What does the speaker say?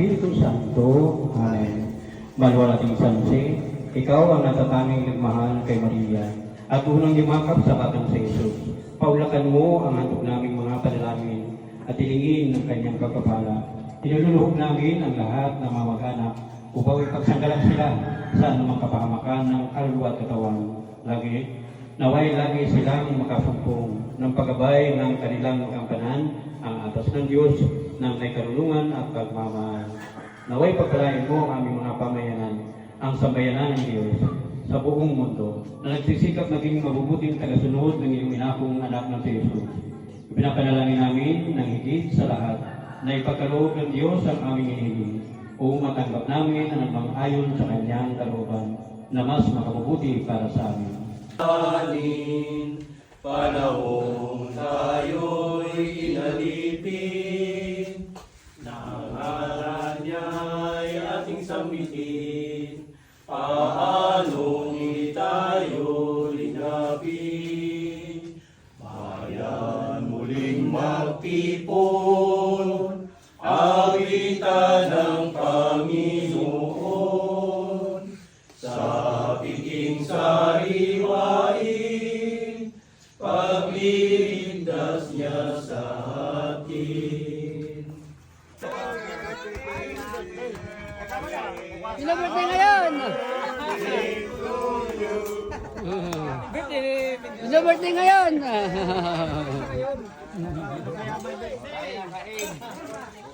Espiritu Santo. Amen. Malwalating Sanse, ikaw ang natatanging nagmahal kay Maria at unang yumakap sa batang sa Jesus. Paulakan mo ang handog naming mga panalangin at ilingin ng kanyang pagpapala. Tinululuhog namin ang lahat ng mga mag-anak upang ipagsanggalan sila sa anumang kapahamakan ng kaluluwa at katawan. Lagi, naway lagi silang makasumpong ng paggabay ng kanilang kampanan ang atas ng Diyos ng may karunungan at pagmamahal. Naway pagpalain mo ang aming mga pamayanan, ang sambayanan ng Diyos sa buong mundo na nagsisikap maging mabubuting tagasunod ng iyong inakong anak ng Jesus. Ipinapanalangin namin ng higit sa lahat na ipagkaloob ng Diyos ang aming hinihiling o matanggap namin ang anumang ayon sa kanyang kalooban na mas makabubuti para sa amin. Anin, panahon tayo'y inalipin, nangalan niya'y ating sambitin, paano ni tayo linapin? Bayan muling magtipon, awitan ng Panginoon, pagliligtas niya sa atin. Sino birthday ngayon? Sino birthday ngayon?